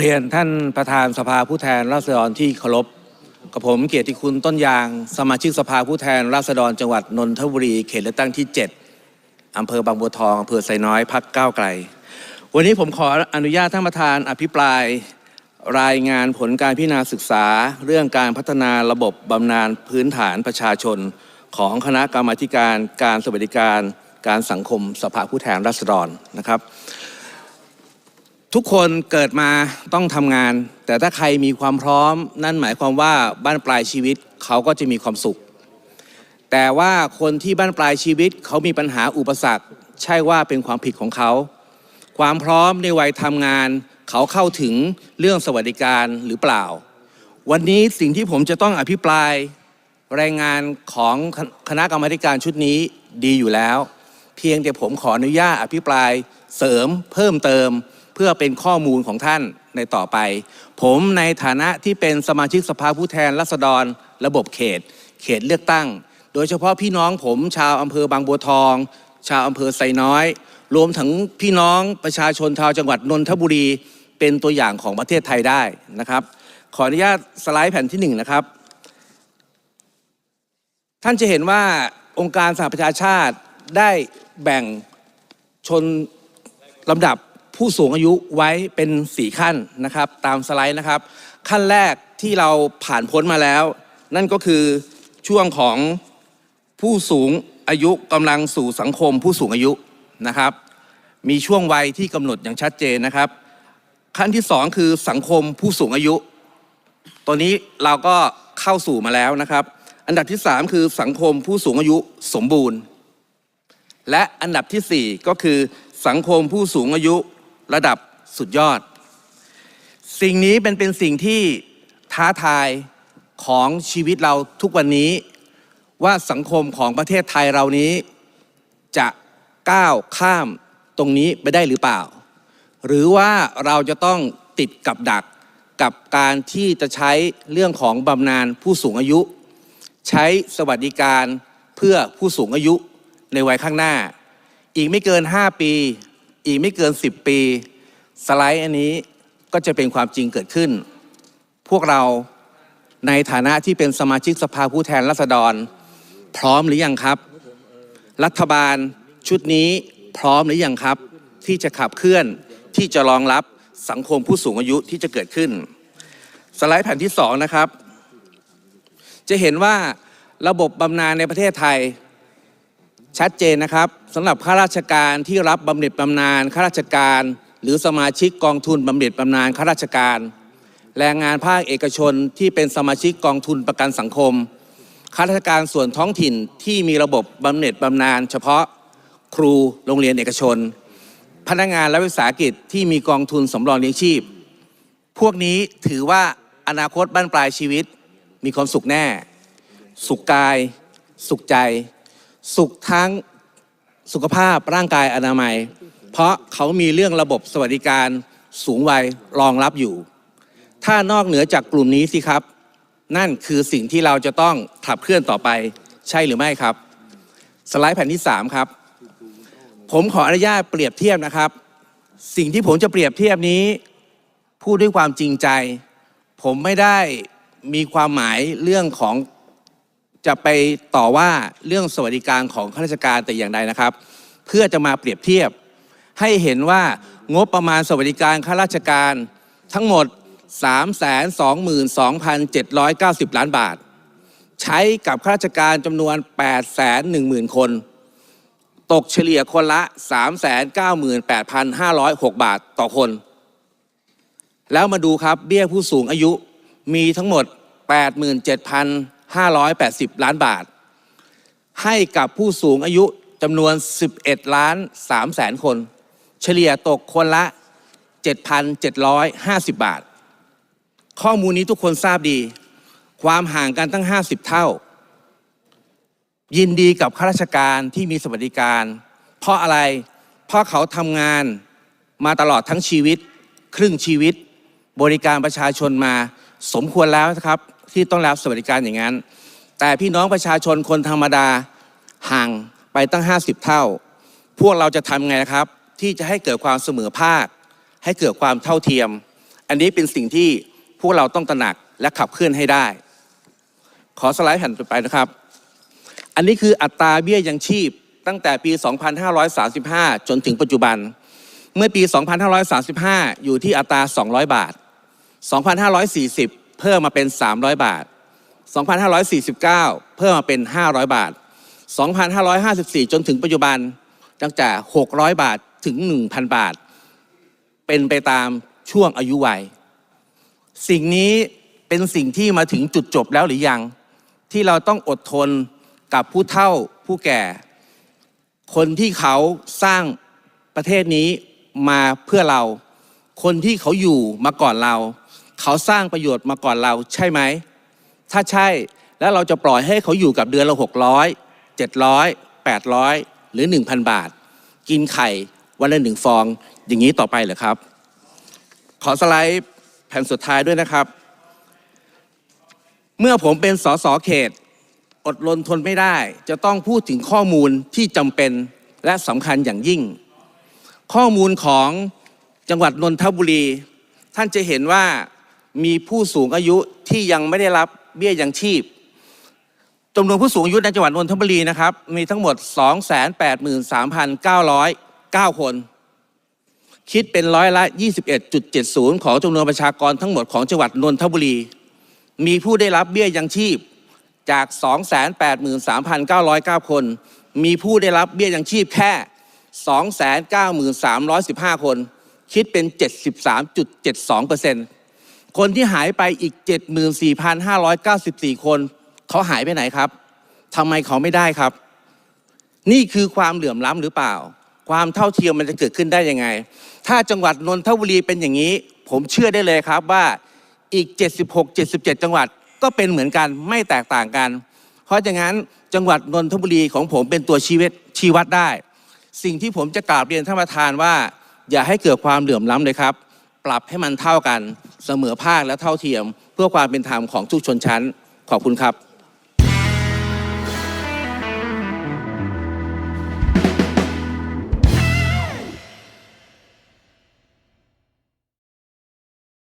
เรียนท่านประธานสภาผู้แทนราษฎรที่เคารพกับผมเกียรติคุณต้นยาง สมาชิกสภาผู้แทนราษฎรจังหวัดนนทบุรีเขตเลือกตั้งที่ 7อำเภอบางบัวทองอำเภอไซน้อยพักก้าวไกล วันนี้ผมขออนุญาตท่านประธานอภิปรายรายงานผลการพิจารณาศึกษา เรื่องการพัฒนาระบบบำนาญพื้นฐานประชาชน ของคณะกรรมาการการสวัสดิการ การสังคมสภาผู้แทนราษฎรนะครับ ทุกคนเกิดมาต้องทำงาน แต่ถ้าใครมีความพร้อม นั่นหมายความว่าบ้านปลายชีวิตเขาก็จะมีความสุข แต่ว่าคนที่บ้านปลายชีวิตเขามีปัญหาอุปสรรค ใช่ว่าเป็นความผิดของเขา ความพร้อมในวัยทำงาน เขาเข้าถึงเรื่องสวัสดิการหรือเปล่า วันนี้สิ่งที่ผมจะต้องอภิปรายรายงานของคณะกรรมการชุดนี้ดีอยู่แล้ว เพียงแต่ผมขออนุญาตอภิปรายเสริมเพิ่มเติม พื่อเป็นข้อมูลของท่านในต่อไป ผมในฐานะที่เป็นสมาชิกสภาผู้แทนราษฎร ระบบเขต เขตเลือกตั้ง โดยเฉพาะพี่น้องผมชาวอำเภอบางบัวทอง ชาวอำเภอไซน้อย รวมถึงพี่น้องประชาชนชาวจังหวัดนนทบุรี เป็นตัวอย่างของประเทศไทยได้นะครับ ขออนุญาตสไลด์แผ่นที่หนึ่งนะครับ ท่านจะเห็นว่าองค์การสหประชาชาติได้แบ่งชนลำดับ ผู้สูงอายุไว้เป็น 4 ขั้นนะครับ ตามสไลด์นะครับ ขั้นแรกที่เราผ่านพ้นมาแล้ว นั่นก็คือช่วงของผู้สูงอายุกำลังสู่สังคมผู้สูงอายุนะครับ มีช่วงวัยที่กำหนดอย่างชัดเจนนะครับ ขั้นที่สองคือสังคมผู้สูงอายุ ตัวนี้เราก็เข้าสู่มาแล้วนะครับ อันดับที่ 3 คือสังคมผู้สูงอายุสมบูรณ์ และอันดับทีสี่4 ก็คือสังคมผู้สูงอายุ ระดับสุดยอด สิ่งนี้เป็นเป็นสิ่งที่ท้าทายของชีวิตเราทุกวันนี้ ว่าสังคมของประเทศไทยเรานี้ จะก้าวข้ามตรงนี้ไปได้หรือเปล่า หรือว่าเราจะต้องติดกับดักกับการที่จะใช้เรื่องของบำนาญผู้สูงอายุ ใช้สวัสดิการเพื่อผู้สูงอายุในวัยข้างหน้า อีกไม่เกิน 5 ปี อีกไม่เกิน 10 ปี สไลด์อันนี้ก็จะเป็นความจริงเกิดขึ้น พวกเราในฐานะที่เป็นสมาชิกสภาผู้แทนราษฎร พร้อมหรือยังครับ รัฐบาลชุดนี้พร้อมหรือยังครับ ที่จะขับเคลื่อนที่จะรองรับสังคมผู้สูงอายุที่จะเกิดขึ้น สไลด์แผ่นที่สองนะครับ จะเห็นว่าระบบบำนาญในประเทศไทย ชัดเจนนะครับสำหรับข้าราชการที่รับบำเหน็จบำนาญข้าราชการ หรือสมาชิกกองทุนบำเหน็จบำนาญข้าราชการ แรงงานภาคเอกชนที่เป็นสมาชิกกองทุนประกันสังคมข้าราชการส่วนท้องถิ่นที่มีระบบบำเหน็จบำนาญเฉพาะครูโรงเรียนเอกชน พนักงานและวิสาหกิจที่มีกองทุนสำรองเลี้ยงชีพ พวกนี้ถือว่าอนาคตบ้านปลายชีวิต มีความสุขแน่ สุขกาย สุขใจ สุขทั้งสุขภาพร่างกายอนามัย เพราะเขามีเรื่องระบบสวัสดิการสูงวัยรองรับอยู่ ถ้านอกเหนือจากกลุ่มนี้สิครับ นั่นคือสิ่งที่เราจะต้องขับเคลื่อนต่อไปใช่หรือไม่ครับ สไลด์แผ่นที่ 3 ครับ ผมขออนุญาตเปรียบเทียบนะครับ สิ่งที่ผมจะเปรียบเทียบนี้ พูดด้วยความจริงใจ ผมไม่ได้มีความหมายเรื่องของ จะไปต่อว่าเรื่องสวัสดิการของข้าราชการแต่อย่างใดนะครับ เพื่อจะมาเปรียบเทียบ ให้เห็นว่างบประมาณสวัสดิการข้าราชการทั้งหมด 322,790 ล้านบาท ใช้กับข้าราชการจำนวน 810,000 คน ตกเฉลี่ยคนละ 398,506 บาทต่อคน แล้วมาดูครับเบี้ยผู้สูงอายุมีทั้งหมด 580 ล้านบาท ให้กับผู้สูงอายุจำนวน 11 ล้าน3แสนคน เฉลี่ยตกคนละ 7,750 บาท ข้อมูลนี้ทุกคนทราบดี ความห่างกันตั้ง 50 เท่า ยินดีกับข้าราชการที่มีสวัสดิการ เพราะอะไร เพราะเขาทำงานมาตลอดทั้งชีวิต ครึ่งชีวิต บริการประชาชนมาสมควรแล้วนะครับ ที่ต้องรับสวัสดิการอย่างนั้น แต่พี่น้องประชาชนคนธรรมดาห่างไปตั้ง 50 เท่า พวกเราจะทำไงนะครับ ที่จะให้เกิดความเสมอภาค ให้เกิดความเท่าเทียม อันนี้เป็นสิ่งที่พวกเราต้องตระหนักและขับเคลื่อนให้ได้ ขอสไลด์แผ่นต่อไปนะครับ อันนี้คืออัตราเบี้ยยังชีพตั้งแต่ปี 2535 จนถึงปัจจุบัน เมื่อปี 2535 อยู่ที่อัตรา 200 บาท 2540 เพิ่มมาเป็น 300 บาท 2549 เพิ่มมาเป็น 500 บาท 2554 จนถึงปัจจุบันตั้งแต่600 บาทถึง 1,000 บาท เป็นไปตามช่วงอายุวัย สิ่งนี้เป็นสิ่งที่มาถึงจุดจบแล้วหรือยัง ที่เราต้องอดทนกับผู้เฒ่าผู้แก่ คนที่เขาสร้างประเทศนี้มาเพื่อเรา คนที่เขาอยู่มาก่อนเรา เขาสร้างประโยชน์มาก่อนเราใช่ไหม ถ้าใช่แล้วเราจะปล่อยให้เขาอยู่กับเดือนละหกร้อยเจ็ดร้อยแปดร้อยหรือหนึ่งพันบาท กินไข่วันละหนึ่งฟอง อย่างนี้ต่อไปเหรอครับ ขอสไลด์แผ่นสุดท้ายด้วยนะครับ เมื่อผมเป็นสสเขต อดรนทนไม่ได้ จะต้องพูดถึงข้อมูลที่จำเป็นและสำคัญอย่างยิ่ง ข้อมูลของจังหวัดนนทบุรี ท่านจะเห็นว่า มีผู้สูงอายุที่ยังไม่ได้รับเบี้ยยังชีพจำนวนผู้สูงอายุในจังหวัดนนทบุรีนะครับมีทั้งหมด 283,909 คน คิดเป็นร้อยละ 21.70 ของจำนวนประชากรทั้งหมดของจังหวัดนนทบุรี มีผู้ได้รับเบี้ยยังชีพจาก 283,909 คน มีผู้ได้รับเบี้ยยังชีพแค่ 293,315 คน คิดเป็น 73.72% คนที่หายไปอีก 74,594 คน เขาหายไปไหนครับทำไมเขาไม่ได้ครับ นี่คือความเหลื่อมล้ำหรือเปล่า ความเท่าเทียมมันจะเกิดขึ้นได้ยังไง ถ้าจังหวัดนนทบุรีเป็นอย่างนี้ ผมเชื่อได้เลยครับว่าอีก 76 77 จังหวัดก็เป็นเหมือนกันไม่แตกต่างกัน เพราะฉะนั้นจังหวัดนนทบุรีของผมเป็นตัวชีวิตชี้วัดได้ สิ่งที่ผมจะกราบเรียนท่านประธานว่า อย่าให้เกิดความเหลื่อมล้ำเลยครับ ปรับให้มันเท่ากัน เสมอภาคและเท่าเทียม เพื่อความเป็นธรรมของทุกชนชั้น ขอบคุณครับ